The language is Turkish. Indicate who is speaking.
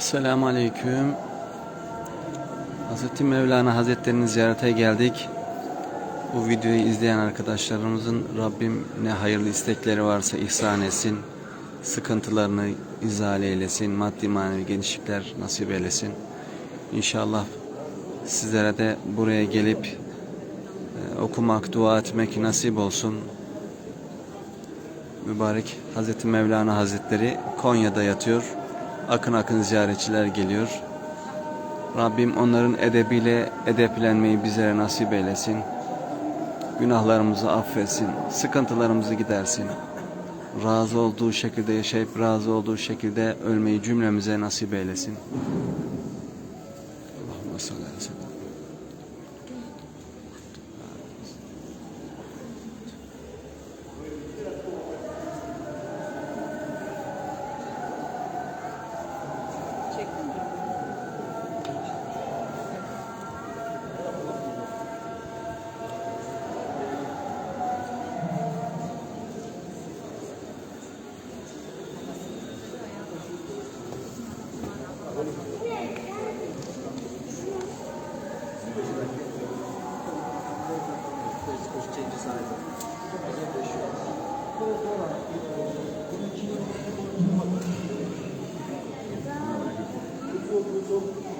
Speaker 1: Selamun Aleyküm. Hazreti Mevlana Hazretlerini ziyarete geldik. Bu videoyu izleyen arkadaşlarımızın Rabbim ne hayırlı istekleri varsa ihsan etsin. Sıkıntılarını izale eylesin. Maddi manevi genişlikler nasip eylesin. İnşallah sizlere de buraya gelip e, okumak, dua etmek nasip olsun. Mübarek Hazreti Mevlana Hazretleri Konya'da yatıyor. Akın akın ziyaretçiler geliyor. Rabbim onların edebiyle edeplenmeyi bizlere nasip eylesin. Günahlarımızı affetsin. Sıkıntılarımızı gidersin. Razı olduğu şekilde yaşayıp razı olduğu şekilde ölmeyi cümlemize nasip eylesin. Allahümme salli aleyhi ve sellem. Thank you.